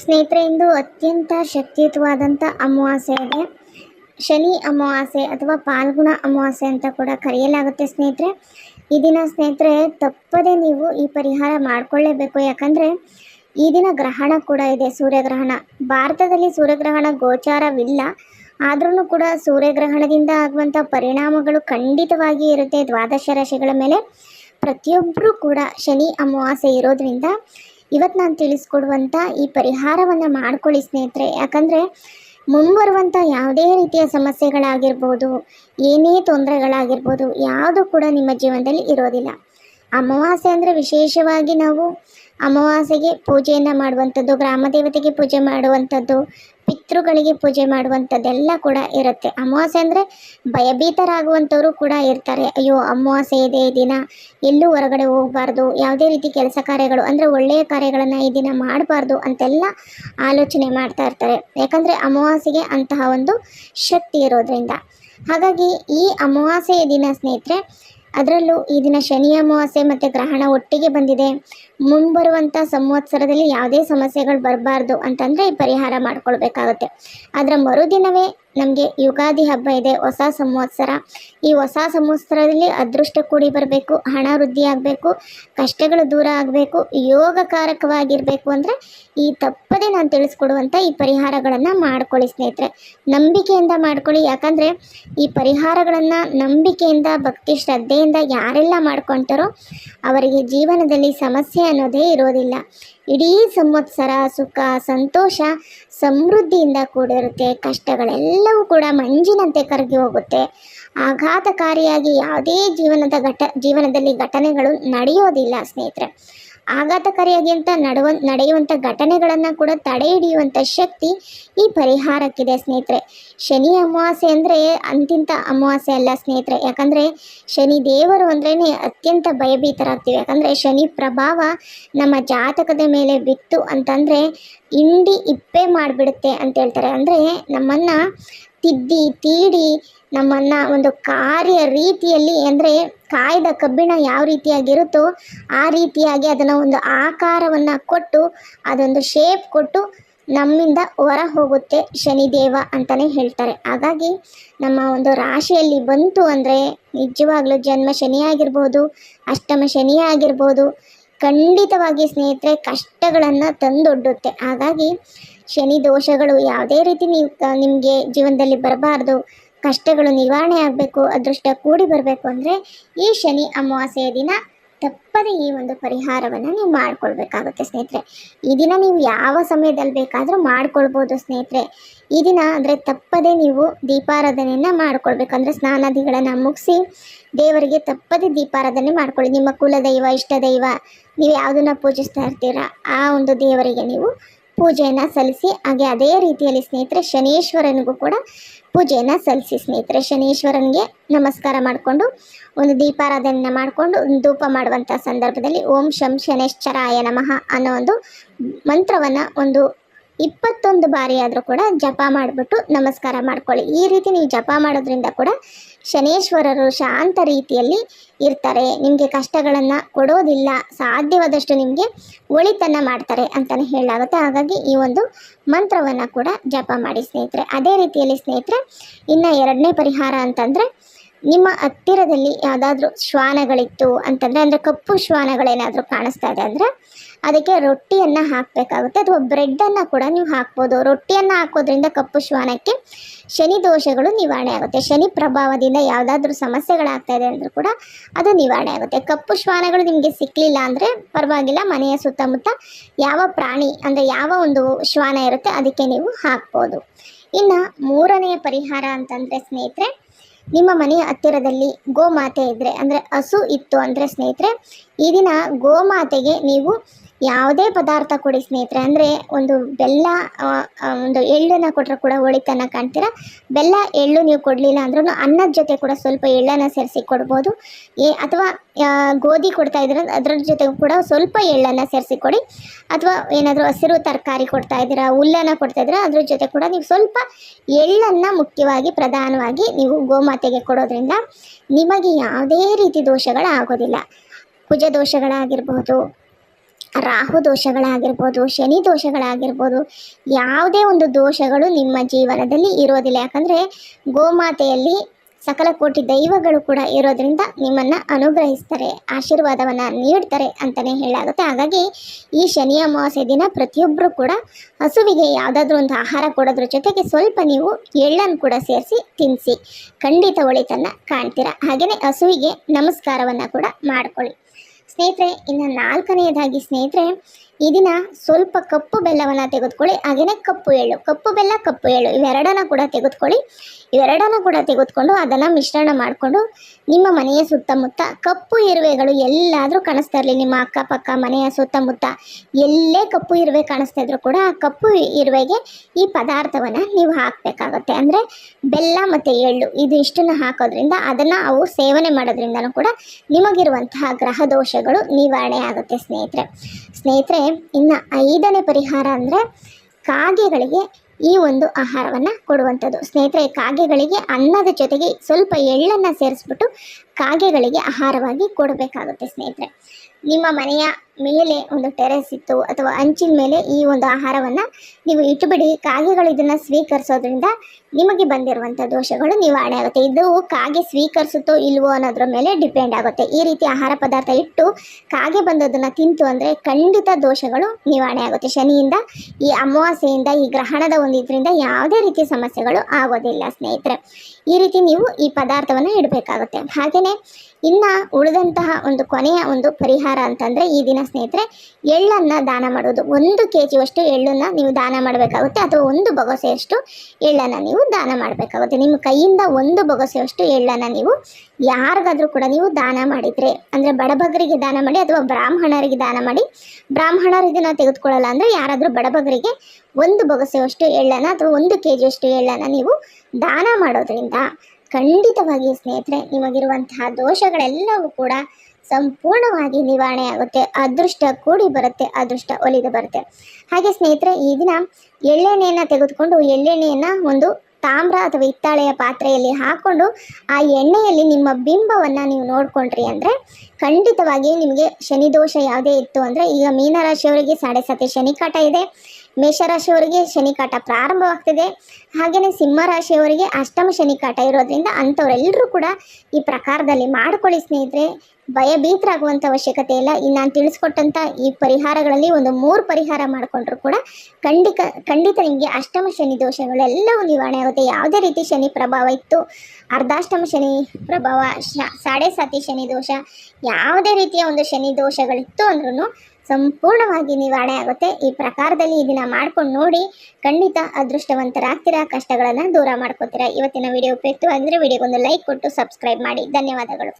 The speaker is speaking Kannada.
ಸ್ನೇಹಿತರೆ ಇಂದು ಅತ್ಯಂತ ಶಕ್ತಿಯುತವಾದಂಥ ಅಮಾವಾಸ್ಯೆ ಇದೆ. ಶನಿ ಅಮಾವಾಸ್ಯೆ ಅಥವಾ ಪಾಲ್ಗುಣ ಅಮಾವಾಸ್ಯೆ ಅಂತ ಕೂಡ ಕರೆಯಲಾಗುತ್ತೆ ಸ್ನೇಹಿತರೆ. ಈ ದಿನ ಸ್ನೇಹಿತರೆ ತಪ್ಪದೇ ನೀವು ಈ ಪರಿಹಾರ ಮಾಡಿಕೊಳ್ಳೇಬೇಕು. ಯಾಕಂದರೆ ಈ ದಿನ ಗ್ರಹಣ ಕೂಡ ಇದೆ, ಸೂರ್ಯಗ್ರಹಣ. ಭಾರತದಲ್ಲಿ ಸೂರ್ಯಗ್ರಹಣ ಗೋಚಾರವಿಲ್ಲ. ಆದ್ರೂ ಕೂಡ ಸೂರ್ಯಗ್ರಹಣದಿಂದ ಆಗುವಂಥ ಪರಿಣಾಮಗಳು ಖಂಡಿತವಾಗಿ ಇರುತ್ತೆ. ದ್ವಾದಶ ರಾಶಿಗಳ ಮೇಲೆ ಪ್ರತಿಯೊಬ್ಬರೂ ಕೂಡ ಶನಿ ಅಮಾವಾಸ್ಯೆ ಇರೋದ್ರಿಂದ ಇವತ್ತು ನಾನು ತಿಳಿಸ್ಕೊಡುವಂಥ ಈ ಪರಿಹಾರವನ್ನು ಮಾಡ್ಕೊಳ್ಳಿ ಸ್ನೇಹಿತರೆ. ಯಾಕಂದರೆ ಮುಂಬರುವಂಥ ಯಾವುದೇ ರೀತಿಯ ಸಮಸ್ಯೆಗಳಾಗಿರ್ಬೋದು, ಏನೇ ತೊಂದರೆಗಳಾಗಿರ್ಬೋದು, ಯಾವುದು ಕೂಡ ನಿಮ್ಮ ಜೀವನದಲ್ಲಿ ಇರೋದಿಲ್ಲ. ಅಮಾವಾಸ್ಯೆ ಅಂದರೆ ವಿಶೇಷವಾಗಿ ನಾವು ಅಮಾವಾಸ್ಯೆಗೆ ಪೂಜೆಯನ್ನು ಮಾಡುವಂಥದ್ದು ಗ್ರಾಮ ದೇವತೆಗೆ ಪೂಜೆ ಮಾಡುವಂಥದ್ದು, ಪಿತೃಗಳಿಗೆ ಪೂಜೆ ಮಾಡುವಂಥದ್ದೆಲ್ಲ ಕೂಡ ಇರುತ್ತೆ. ಅಮಾವಾಸ್ಯೆ ಅಂದರೆ ಭಯಭೀತರಾಗುವಂಥವರು ಕೂಡ ಇರ್ತಾರೆ. ಅಯ್ಯೋ, ಅಮಾವಾಸ್ಯೆ ಇದೆ ದಿನ, ಎಲ್ಲೂ ಹೊರಗಡೆ ಹೋಗಬಾರ್ದು, ಯಾವುದೇ ರೀತಿ ಕೆಲಸ ಕಾರ್ಯಗಳು ಅಂದರೆ ಒಳ್ಳೆಯ ಕಾರ್ಯಗಳನ್ನು ಈ ದಿನ ಮಾಡಬಾರ್ದು ಅಂತೆಲ್ಲ ಆಲೋಚನೆ ಮಾಡ್ತಾ ಇರ್ತಾರೆ. ಯಾಕಂದರೆ ಅಮಾವಾಸ್ಯೆಗೆ ಅಂತಹ ಒಂದು ಶಕ್ತಿ ಇರೋದ್ರಿಂದ. ಹಾಗಾಗಿ ಈ ಅಮಾವಾಸ್ಯೆಯ ದಿನ ಸ್ನೇಹಿತರೆ, ಅದರಲ್ಲೂ ಈ ದಿನ ಶನಿ ಅಮಾವಾಸ್ಯೆ ಮತ್ತು ಗ್ರಹಣ ಒಟ್ಟಿಗೆ ಬಂದಿದೆ. ಮುಂಬರುವಂಥ ಸಂವತ್ಸರದಲ್ಲಿ ಯಾವುದೇ ಸಮಸ್ಯೆಗಳು ಬರಬಾರ್ದು ಅಂತಂದರೆ ಈ ಪರಿಹಾರ ಮಾಡ್ಕೊಳ್ಬೇಕಾಗುತ್ತೆ. ಅದರ ಮರುದಿನವೇ ನಮಗೆ ಯುಗಾದಿ ಹಬ್ಬ ಇದೆ, ಹೊಸ ಸಂವತ್ಸರ. ಈ ಹೊಸ ಸಂವತ್ಸರದಲ್ಲಿ ಅದೃಷ್ಟ ಕೂಡಿ ಬರಬೇಕು, ಹಣ ವೃದ್ಧಿ ಆಗಬೇಕು, ಕಷ್ಟಗಳು ದೂರ ಆಗಬೇಕು, ಯೋಗಕಾರಕವಾಗಿರಬೇಕು ಅಂದರೆ ಈ ತಪ್ಪದೇ ನಾನು ತಿಳಿಸ್ಕೊಡುವಂಥ ಈ ಪರಿಹಾರಗಳನ್ನು ಮಾಡ್ಕೊಳ್ಳಿ ಸ್ನೇಹಿತರೆ. ನಂಬಿಕೆಯಿಂದ ಮಾಡ್ಕೊಳ್ಳಿ, ಯಾಕಂದರೆ ಈ ಪರಿಹಾರಗಳನ್ನು ನಂಬಿಕೆಯಿಂದ, ಭಕ್ತಿ ಶ್ರದ್ಧೆಯಿಂದ ಯಾರೆಲ್ಲ ಮಾಡ್ಕೊತಾರೋ ಅವರಿಗೆ ಜೀವನದಲ್ಲಿ ಸಮಸ್ಯೆ ಅನ್ನೋದೇ ಇರೋದಿಲ್ಲ. ಇಡೀ ಸಂವತ್ಸರ ಸುಖ, ಸಂತೋಷ ಸಮೃದ್ಧಿಯಿಂದ ಕೂಡಿರುತ್ತೆ. ಕಷ್ಟಗಳೆಲ್ಲವೂ ಕೂಡ ಮಂಜಿನಂತೆ ಕರಗಿ ಹೋಗುತ್ತೆ. ಆಘಾತಕಾರಿಯಾಗಿ ಯಾವುದೇ ಜೀವನದ ಘಟ, ಜೀವನದಲ್ಲಿ ಘಟನೆಗಳು ನಡೆಯೋದಿಲ್ಲ ಸ್ನೇಹಿತರೆ. ಆಘಾತಕಾರಿಯಾಗಿ ಅಂತ ನಡುವ ನಡೆಯುವಂಥ ಘಟನೆಗಳನ್ನು ಕೂಡ ತಡೆ ಹಿಡಿಯುವಂಥ ಶಕ್ತಿ ಈ ಪರಿಹಾರಕ್ಕಿದೆ ಸ್ನೇಹಿತರೆ. ಶನಿ ಅಮಾವಾಸ್ಯೆ ಅಂದರೆ ಅಂತಿಂತ ಅಮಾವಾಸ್ಯೆ ಅಲ್ಲ ಸ್ನೇಹಿತರೆ. ಯಾಕಂದರೆ ಶನಿ ದೇವರು ಅಂದ್ರೇ ಅತ್ಯಂತ ಭಯಭೀತರಾಗ್ತೀವಿ. ಯಾಕಂದರೆ ಶನಿ ಪ್ರಭಾವ ನಮ್ಮ ಜಾತಕದ ಮೇಲೆ ಬಿತ್ತು ಅಂತಂದರೆ ಇಂಡಿ ಇಪ್ಪೆ ಮಾಡಿಬಿಡುತ್ತೆ ಅಂತ ಹೇಳ್ತಾರೆ. ಅಂದರೆ ನಮ್ಮನ್ನು ತಿದ್ದಿ, ತೀಡಿ, ನಮ್ಮನ್ನು ಒಂದು ಕಾರ್ಯ ರೀತಿಯಲ್ಲಿ ಅಂದರೆ ಕಾಯ್ದ ಕಬ್ಬಿಣ ಯಾವ ರೀತಿಯಾಗಿರುತ್ತೋ ಆ ರೀತಿಯಾಗಿ ಅದನ್ನು ಒಂದು ಆಕಾರವನ್ನು ಕೊಟ್ಟು, ಅದೊಂದು ಶೇಪ್ ಕೊಟ್ಟು ನಮ್ಮಿಂದ ಹೊರ ಹೋಗುತ್ತೆ ಶನಿದೇವ ಅಂತಲೇ ಹೇಳ್ತಾರೆ. ಹಾಗಾಗಿ ನಮ್ಮ ಒಂದು ರಾಶಿಯಲ್ಲಿ ಬಂತು ಅಂದರೆ ನಿಜವಾಗ್ಲೂ ಜನ್ಮ ಶನಿ ಆಗಿರ್ಬೋದು ಅಷ್ಟಮ ಶನಿ ಆಗಿರ್ಬೋದು ಖಂಡಿತವಾಗಿ ಸ್ನೇಹಿತರೆ, ಕಷ್ಟಗಳನ್ನು ತಂದೊಡ್ಡುತ್ತೆ. ಹಾಗಾಗಿ ಶನಿ ದೋಷಗಳು ಯಾವುದೇ ರೀತಿ ನೀವು ನಿಮಗೆ ಜೀವನದಲ್ಲಿ ಬರಬಾರ್ದು. ಕಷ್ಟಗಳು ನಿವಾರಣೆ ಆಗಬೇಕು, ಅದೃಷ್ಟ ಕೂಡಿ ಬರಬೇಕು ಅಂದರೆ ಈ ಶನಿ ಅಮಾವಾಸ್ಯೆಯ ದಿನ ತಪ್ಪದೆ ಈ ಒಂದು ಪರಿಹಾರವನ್ನು ನೀವು ಮಾಡ್ಕೊಳ್ಬೇಕಾಗುತ್ತೆ ಸ್ನೇಹಿತರೆ. ಈ ದಿನ ನೀವು ಯಾವ ಸಮಯದಲ್ಲಿ ಬೇಕಾದರೂ ಮಾಡ್ಕೊಳ್ಬೋದು ಸ್ನೇಹಿತರೆ. ಈ ದಿನ ಅಂದರೆ ತಪ್ಪದೆ ನೀವು ದೀಪಾರಾಧನೆಯನ್ನು ಮಾಡ್ಕೊಳ್ಬೇಕು ಅಂದರೆ ಸ್ನಾನಾದಿಗಳನ್ನು ಮುಗಿಸಿ ದೇವರಿಗೆ ತಪ್ಪದೆ ದೀಪಾರಾಧನೆ ಮಾಡ್ಕೊಳ್ಳಿ. ನಿಮ್ಮ ಕುಲದೈವ ಇಷ್ಟ ದೈವ ನೀವು ಯಾವುದನ್ನು ಪೂಜಿಸ್ತಾ ಇರ್ತೀರಾ ಆ ಒಂದು ದೇವರಿಗೆ ನೀವು ಪೂಜೆಯನ್ನು ಸಲ್ಲಿಸಿ, ಹಾಗೆ ಅದೇ ರೀತಿಯಲ್ಲಿ ಸ್ನೇಹಿತರೆ ಶನೇಶ್ವರನಿಗೂ ಕೂಡ ಪೂಜೆಯನ್ನು ಸಲ್ಲಿಸಿ ಸ್ನೇಹಿತರೆ. ಶನೀಶ್ವರನಿಗೆ ನಮಸ್ಕಾರ ಮಾಡಿಕೊಂಡು, ಒಂದು ದೀಪಾರಾಧನೆಯನ್ನು ಮಾಡಿಕೊಂಡು, ಒಂದು ಧೂಪ ಮಾಡುವಂಥ ಸಂದರ್ಭದಲ್ಲಿ ಓಂ ಶಂ ಶನೇಶ್ವರಾಯ ನಮಃ ಅನ್ನೋ ಒಂದು ಮಂತ್ರವನ್ನು ಒಂದು ಇಪ್ಪತ್ತೊಂದು ಬಾರಿ ಆದರೂ ಕೂಡ ಜಪ ಮಾಡಿಬಿಟ್ಟು ನಮಸ್ಕಾರ ಮಾಡ್ಕೊಳ್ಳಿ. ಈ ರೀತಿ ನೀವು ಜಪ ಮಾಡೋದ್ರಿಂದ ಕೂಡ ಶನೇಶ್ವರರು ಶಾಂತ ರೀತಿಯಲ್ಲಿ ಇರ್ತಾರೆ. ನಿಮಗೆ ಕಷ್ಟಗಳನ್ನು ಕೊಡೋದಿಲ್ಲ, ಸಾಧ್ಯವಾದಷ್ಟು ನಿಮಗೆ ಒಳಿತನ್ನು ಮಾಡ್ತಾರೆ ಅಂತಲೇ ಹೇಳಲಾಗುತ್ತೆ. ಹಾಗಾಗಿ ಈ ಒಂದು ಮಂತ್ರವನ್ನು ಕೂಡ ಜಪ ಮಾಡಿ ಸ್ನೇಹಿತರೆ. ಅದೇ ರೀತಿಯಲ್ಲಿ ಸ್ನೇಹಿತರೆ, ಇನ್ನು ಎರಡನೇ ಪರಿಹಾರ ಅಂತಂದರೆ ನಿಮ್ಮ ಹತ್ತಿರದಲ್ಲಿ ಯಾವುದಾದ್ರೂ ಶ್ವಾನಗಳಿತ್ತು ಅಂತಂದರೆ, ಅಂದರೆ ಕಪ್ಪು ಶ್ವಾನಗಳೇನಾದರೂ ಕಾಣಿಸ್ತಾ ಇದೆ ಅಂದರೆ, ಅದಕ್ಕೆ ರೊಟ್ಟಿಯನ್ನು ಹಾಕಬೇಕಾಗುತ್ತೆ. ಅಥವಾ ಬ್ರೆಡ್ಡನ್ನು ಕೂಡ ನೀವು ಹಾಕ್ಬೋದು. ರೊಟ್ಟಿಯನ್ನು ಹಾಕೋದ್ರಿಂದ ಕಪ್ಪು ಶ್ವಾನಕ್ಕೆ ಶನಿ ದೋಷಗಳು ನಿವಾರಣೆ ಆಗುತ್ತೆ. ಶನಿ ಪ್ರಭಾವದಿಂದ ಯಾವುದಾದ್ರೂ ಸಮಸ್ಯೆಗಳಾಗ್ತಾ ಇದೆ ಅಂದರೂ ಕೂಡ ಅದು ನಿವಾರಣೆ ಆಗುತ್ತೆ. ಕಪ್ಪು ಶ್ವಾನಗಳು ನಿಮಗೆ ಸಿಕ್ಕಲಿಲ್ಲ ಅಂದರೆ ಪರವಾಗಿಲ್ಲ. ಮನೆಯ ಸುತ್ತಮುತ್ತ ಯಾವ ಪ್ರಾಣಿ, ಅಂದರೆ ಯಾವ ಒಂದು ಶ್ವಾನ ಇರುತ್ತೆ, ಅದಕ್ಕೆ ನೀವು ಹಾಕ್ಬೋದು. ಇನ್ನು ಮೂರನೆಯ ಪರಿಹಾರ ಅಂತಂದರೆ ಸ್ನೇಹಿತರೆ ನಿಮ್ಮ ಮನೆಯ ಹತ್ತಿರದಲ್ಲಿ ಗೋಮಾತೆ ಇದ್ದರೆ ಅಂದರೆ ಹಸು ಇತ್ತು ಅಂದರೆ ಸ್ನೇಹಿತರೆ ಈ ದಿನ ಗೋಮಾತೆಗೆ ನೀವು ಯಾವುದೇ ಪದಾರ್ಥ ಕೊಡಿ ಸ್ನೇಹಿತರೆ, ಅಂದರೆ ಒಂದು ಬೆಲ್ಲ ಒಂದು ಎಳ್ಳನ್ನು ಕೊಟ್ಟರೆ ಕೂಡ ಒಳಿತನ್ನು ಕಾಣ್ತೀರ? ಬೆಲ್ಲ, ಎಳ್ಳು ನೀವು ಕೊಡಲಿಲ್ಲ ಅಂದ್ರೂ ಅನ್ನದ ಜೊತೆ ಕೂಡ ಸ್ವಲ್ಪ ಎಳ್ಳನ್ನು ಸೇರಿಸಿ ಕೊಡ್ಬೋದು. ಏ ಅಥವಾ ಗೋಧಿ ಕೊಡ್ತಾ ಇದ್ದೀರ ಅದರ ಜೊತೆ ಕೂಡ ಸ್ವಲ್ಪ ಎಳ್ಳನ್ನು ಸೇರಿಸಿ ಕೊಡಿ. ಅಥವಾ ಏನಾದರೂ ಹಸಿರು ತರಕಾರಿ ಕೊಡ್ತಾ ಇದ್ದೀರಾ, ಹುಲ್ಲನ್ನು ಕೊಡ್ತಾ ಇದ್ದೀರಾ, ಅದ್ರ ಜೊತೆ ಕೂಡ ನೀವು ಸ್ವಲ್ಪ ಎಳ್ಳನ್ನು ಮುಖ್ಯವಾಗಿ ಪ್ರಧಾನವಾಗಿ ನೀವು ಗೋಮಾತೆಗೆ ಕೊಡೋದ್ರಿಂದ ನಿಮಗೆ ಯಾವುದೇ ರೀತಿ ದೋಷಗಳು ಆಗೋದಿಲ್ಲ ಕುಜ ದೋಷಗಳಾಗಿರ್ಬೋದು ರಾಹು ದೋಷಗಳಾಗಿರ್ಬೋದು, ಶನಿ ದೋಷಗಳಾಗಿರ್ಬೋದು, ಯಾವುದೇ ಒಂದು ದೋಷಗಳು ನಿಮ್ಮ ಜೀವನದಲ್ಲಿ ಇರೋದಿಲ್ಲ. ಯಾಕಂದರೆ ಗೋಮಾತೆಯಲ್ಲಿ ಸಕಲ ಕೋಟಿ ದೈವಗಳು ಕೂಡ ಇರೋದ್ರಿಂದ ನಿಮ್ಮನ್ನು ಅನುಗ್ರಹಿಸ್ತಾರೆ, ಆಶೀರ್ವಾದವನ್ನು ನೀಡ್ತಾರೆ ಅಂತಲೇ ಹೇಳಾಗುತ್ತೆ ಹಾಗಾಗಿ ಈ ಶನಿ ಅಮಾವಾಸ್ಯೆ ದಿನ ಪ್ರತಿಯೊಬ್ಬರು ಕೂಡ ಹಸುವಿಗೆ ಯಾವುದಾದ್ರೂ ಒಂದು ಆಹಾರ ಕೊಡೋದ್ರ ಜೊತೆಗೆ ಸ್ವಲ್ಪ ನೀವು ಎಳ್ಳನ್ನು ಕೂಡ ಸೇರಿಸಿ ತಿನ್ನಿಸಿ ಖಂಡಿತ ಒಳಿತನ್ನು ಕಾಣ್ತೀರ. ಹಾಗೆಯೇ ಹಸುವಿಗೆ ನಮಸ್ಕಾರವನ್ನು ಕೂಡ ಮಾಡ್ಕೊಳ್ಳಿ. ಸ್ನೇಹಿತರೆ ಇನ್ನು ನಾಲ್ಕನೆಯದಾಗಿ ಸ್ನೇಹಿತರೆ ಈ ದಿನ ಸ್ವಲ್ಪ ಕಪ್ಪು ಬೆಲ್ಲವನ್ನು ತೆಗೆದುಕೊಳ್ಳಿ ಹಾಗೆಯೇ ಕಪ್ಪು ಎಳ್ಳು, ಕಪ್ಪು ಬೆಲ್ಲ, ಕಪ್ಪು ಎಳ್ಳು, ಇವೆರಡನ್ನ ಕೂಡ ತೆಗೆದುಕೊಳ್ಳಿ. ಇವೆರಡನ್ನ ಕೂಡ ತೆಗೆದುಕೊಂಡು ಅದನ್ನು ಮಿಶ್ರಣ ಮಾಡಿಕೊಂಡು ನಿಮ್ಮ ಮನೆಯ ಸುತ್ತಮುತ್ತ ಕಪ್ಪು ಇರುವೆಗಳು ಎಲ್ಲಾದರೂ ಕಾಣಿಸ್ತಾ ಇರಲಿ. ನಿಮ್ಮ ಅಕ್ಕಪಕ್ಕ ಮನೆಯ ಸುತ್ತಮುತ್ತ ಎಲ್ಲೇ ಕಪ್ಪು ಇರುವೆ ಕಾಣಿಸ್ತಾ ಇದ್ರು ಕೂಡ ಆ ಕಪ್ಪು ಇರುವೆಗೆ ಈ ಪದಾರ್ಥವನ್ನು ನೀವು ಹಾಕಬೇಕಾಗತ್ತೆ. ಅಂದರೆ ಬೆಲ್ಲ ಮತ್ತು ಎಳ್ಳು ಇದು ಇಷ್ಟನ್ನು ಹಾಕೋದ್ರಿಂದ ಅದನ್ನು ಅವು ಸೇವನೆ ಮಾಡೋದ್ರಿಂದನೂ ಕೂಡ ನಿಮಗಿರುವಂತಹ ಗ್ರಹ ದೋಷಗಳು ನಿವಾರಣೆ ಆಗುತ್ತೆ ಸ್ನೇಹಿತರೆ. ಸ್ನೇಹಿತರೆ ಇನ್ನು ಐದನೇ ಪರಿಹಾರ ಅಂದರೆ ಕಾಗೆಗಳಿಗೆ ಈ ಒಂದು ಆಹಾರವನ್ನು ಕೊಡುವಂಥದ್ದು. ಸ್ನೇಹಿತರೆ, ಕಾಗೆಗಳಿಗೆ ಅನ್ನದ ಜೊತೆಗೆ ಸ್ವಲ್ಪ ಎಳ್ಳನ್ನು ಸೇರಿಸ್ಬಿಟ್ಟು ಕಾಗೆಗಳಿಗೆ ಆಹಾರವಾಗಿ ಕೊಡಬೇಕಾಗುತ್ತೆ ಸ್ನೇಹಿತರೆ. ನಿಮ್ಮ ಮನೆಯ ಮೇಲೆ ಒಂದು ಟೆರೆಸ್ ಇತ್ತು ಅಥವಾ ಅಂಚಿನ ಮೇಲೆ ಈ ಒಂದು ಆಹಾರವನ್ನು ನೀವು ಇಟ್ಟುಬಿಡಿ. ಕಾಗೆಗಳು ಇದನ್ನು ಸ್ವೀಕರಿಸೋದ್ರಿಂದ ನಿಮಗೆ ಬಂದಿರುವಂಥ ದೋಷಗಳು ನಿವಾರಣೆ ಆಗುತ್ತೆ. ಇದು ಕಾಗೆ ಸ್ವೀಕರಿಸುತ್ತೋ ಇಲ್ವೋ ಅನ್ನೋದ್ರ ಮೇಲೆ ಡಿಪೆಂಡ್ ಆಗುತ್ತೆ. ಈ ರೀತಿ ಆಹಾರ ಪದಾರ್ಥ ಇಟ್ಟು ಕಾಗೆ ಬಂದದನ್ನು ತಿಂತು ಅಂದರೆ ಖಂಡಿತ ದೋಷಗಳು ನಿವಾರಣೆ ಆಗುತ್ತೆ. ಶನಿಯಿಂದ ಈ ಅಮಾವಾಸ್ಯೆಯಿಂದ ಈ ಗ್ರಹಣದ ಒಂದು ಇದರಿಂದ ಯಾವುದೇ ರೀತಿ ಸಮಸ್ಯೆಗಳು ಆಗೋದಿಲ್ಲ ಸ್ನೇಹಿತರೆ. ಈ ರೀತಿ ನೀವು ಈ ಪದಾರ್ಥವನ್ನು ಇಡಬೇಕಾಗುತ್ತೆ. ಹಾಗೆಯೇ ಇನ್ನು ಉಳಿದಂತಹ ಒಂದು ಕೊನೆಯ ಒಂದು ಪರಿಹಾರ ಅಂತಂದರೆ ಈ ದಿನ ಸ್ನೇಹಿತರೆ, ಎಳ್ಳನ್ನು ದಾನ ಮಾಡೋದು. ಒಂದು ಕೆ ಜಿಯಷ್ಟು ಎಳ್ಳನ್ನು ನೀವು ದಾನ ಮಾಡಬೇಕಾಗುತ್ತೆ, ಅಥವಾ ಒಂದು ಬೊಗಸೆಯಷ್ಟು ಎಳ್ಳನ್ನು ನೀವು ದಾನ ಮಾಡಬೇಕಾಗುತ್ತೆ. ನಿಮ್ಮ ಕೈಯಿಂದ ಒಂದು ಬೊಗಸೆಯಷ್ಟು ಎಳ್ಳನ್ನು ನೀವು ಯಾರಿಗಾದರೂ ಕೂಡ ನೀವು ದಾನ ಮಾಡಿದರೆ, ಅಂದರೆ ಬಡಬಗರಿಗೆ ದಾನ ಮಾಡಿ ಅಥವಾ ಬ್ರಾಹ್ಮಣರಿಗೆ ದಾನ ಮಾಡಿ ಬ್ರಾಹ್ಮಣರು ಇದನ್ನು ತೆಗೆದುಕೊಳ್ಳಲ್ಲ ಅಂದರೆ ಯಾರಾದರೂ ಬಡಬಗರಿಗೆ ಒಂದು ಬೊಗಸೆಯಷ್ಟು ಎಳ್ಳನ್ನು ಅಥವಾ ಒಂದು ಕೆ ಜಿಯಷ್ಟು ಎಳ್ಳನ್ನು ನೀವು ದಾನ ಮಾಡೋದ್ರಿಂದ ಖಂಡಿತವಾಗಿ ಸ್ನೇಹಿತರೆ, ನಿಮಗಿರುವಂತಹ ದೋಷಗಳೆಲ್ಲವೂ ಕೂಡ ಸಂಪೂರ್ಣವಾಗಿ ನಿವಾರಣೆ ಆಗುತ್ತೆ. ಅದೃಷ್ಟ ಕೂಡಿ ಬರುತ್ತೆ, ಅದೃಷ್ಟ ಒಲಿದು ಬರುತ್ತೆ. ಹಾಗೆ ಸ್ನೇಹಿತರೆ, ಈ ದಿನ ಎಳ್ಳೆಣ್ಣೆಯನ್ನು ತೆಗೆದುಕೊಂಡು ಎಳ್ಳೆಣ್ಣೆಯನ್ನು ಒಂದು ತಾಮ್ರ ಅಥವಾ ಹಿತ್ತಾಳೆಯ ಪಾತ್ರೆಯಲ್ಲಿ ಹಾಕ್ಕೊಂಡು ಆ ಎಣ್ಣೆಯಲ್ಲಿ ನಿಮ್ಮ ಬಿಂಬವನ್ನು ನೀವು ನೋಡಿಕೊಂಡ್ರಿ ಅಂದರೆ ಖಂಡಿತವಾಗಿ ನಿಮಗೆ ಶನಿ ದೋಷ ಯಾವುದೇ ಇತ್ತು ಅಂದರೆ ಈಗ ಮೀನರಾಶಿಯವರಿಗೆ ಸಾಡೆ ಸತಿ ಶನಿ ಕಾಟ ಇದೆ. ಮೇಷರಾಶಿಯವರಿಗೆ ಶನಿ ಕಾಟ ಪ್ರಾರಂಭವಾಗ್ತಿದೆ. ಹಾಗೆಯೇ ಸಿಂಹರಾಶಿಯವರಿಗೆ ಅಷ್ಟಮ ಶನಿ ಕಾಟ ಇರೋದ್ರಿಂದ ಅಂಥವರೆಲ್ಲರೂ ಕೂಡ ಈ ಪ್ರಕಾರದಲ್ಲಿ ಮಾಡ್ಕೊಳ್ಳಿ ಸ್ನೇಹಿತರೆ. ಭಯಭೀತರಾಗುವಂಥ ಅವಶ್ಯಕತೆ ಇಲ್ಲ. ಈ ನಾನು ತಿಳಿಸ್ಕೊಟ್ಟಂಥ ಈ ಪರಿಹಾರಗಳಲ್ಲಿ ಒಂದು ಮೂರು ಪರಿಹಾರ ಮಾಡಿಕೊಂಡ್ರು ಕೂಡ ಖಂಡಿತ ಖಂಡಿತ ನಿಮಗೆ ಅಷ್ಟಮ ಶನಿ ದೋಷಗಳೆಲ್ಲವೂ ನಿವಾರಣೆ ಆಗುತ್ತೆ. ಯಾವುದೇ ರೀತಿ ಶನಿ ಪ್ರಭಾವ ಇತ್ತು, ಅರ್ಧಾಷ್ಟಮ ಶನಿ ಪ್ರಭಾವ, ಶ ಸಾಡೆ ಸಾತಿ ಶನಿ ದೋಷ, ಯಾವುದೇ ರೀತಿಯ ಒಂದು ಶನಿ ದೋಷಗಳಿತ್ತು ಅಂದ್ರೂ ಸಂಪೂರ್ಣವಾಗಿ ನಿವಾರಣೆ ಆಗುತ್ತೆ. ಈ ಪ್ರಕಾರದಲ್ಲಿ ಇದನ್ನ ಮಾಡ್ಕೊಂಡು ನೋಡಿ ಖಂಡಿತ ಅದೃಷ್ಟವಂತರಾಗ್ತೀರಾ, ಕಷ್ಟಗಳನ್ನು ದೂರ ಮಾಡ್ಕೋತೀರಾ. ಇವತ್ತಿನ ವಿಡಿಯೋ ಉಪಯುಕ್ತವಾಗಿದ್ರೆ ವಿಡಿಯೋಗೊಂದು ಲೈಕ್ ಕೊಟ್ಟು ಸಬ್ಸ್ಕ್ರೈಬ್ ಮಾಡಿ. ಧನ್ಯವಾದಗಳು.